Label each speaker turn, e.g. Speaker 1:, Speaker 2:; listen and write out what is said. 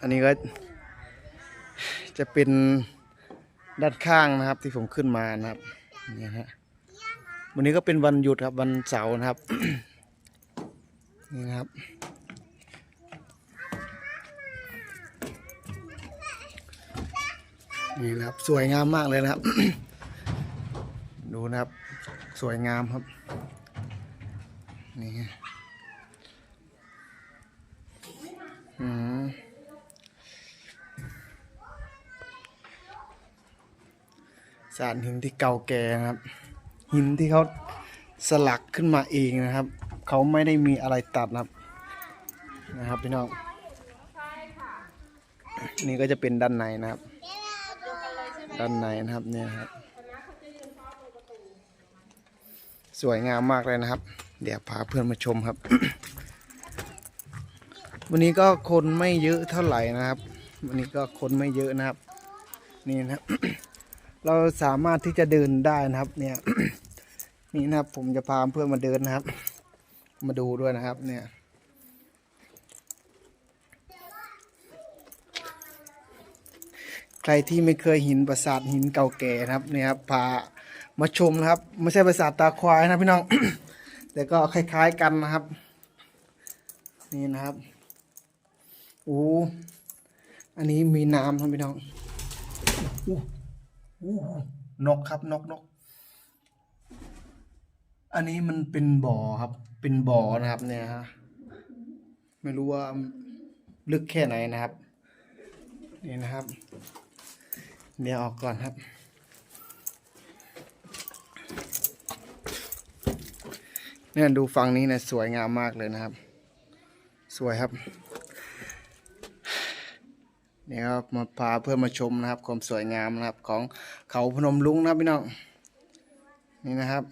Speaker 1: อันนี้ก็จะเป็นด้านข้างนะครับที่ผมขึ้นมานะครับนี่ฮะวันนี้ก็เป็นวันหยุดครับวันเสาร์นะครับ นี่นะครับนี่นะครับสวยงามมากเลยนะครับ ดูนะครับสวยงามครับนี่อืม สารหินที่เก่าแก่นะครับ หินที่เขาสลักขึ้นมาเองนะครับ เขาไม่ได้มีอะไรตัดนะครับนะครับพี่น้องนี่ก็จะเป็นด้านในนะครับ ด้านในนะครับเนี่ยครับสวยงามมากเลยนะครับ เดี๋ยวพาเพื่อนมาชมครับ วันนี้ก็คนไม่เยอะเท่าไหร่นะครับ วันนี้ก็คนไม่เยอะนะครับ นี่นะครับ เราสามารถที่จะเดินได้นะครับ เนี่ย นี่นะครับผมจะพาเพื่อนมาเดินนะครับ มาดูด้วยนะครับ เนี่ยใครที่ไม่เคยหินปราสาทหินเก่าแก่นะครับเนี่ยครับพามาชมนะครับ ไม่ใช่ปราสาทตาควายนะพี่น้อง แต่ก็คล้ายๆกันนะครับ นี่นะครับโอ้อันนี้มีน้ำครับพี่น้องอู้ นกครับนกนก อันนี้มันเป็นบ่อครับ เป็นบ่อนะครับ เนี่ยฮะไม่รู้ว่าลึกแค่ไหนนะครับ นี่นะครับ เดี๋ยวออกก่อนครับ เนี่ยดูฝั่งนี้นะสวยงามมากเลยนะครับ สวยครับ เนี่ยครับมาพาเพื่อนมาชมนะครับความสวยงามนะครับของเขาพนมลุงนะพี่น้องนี่นะครับ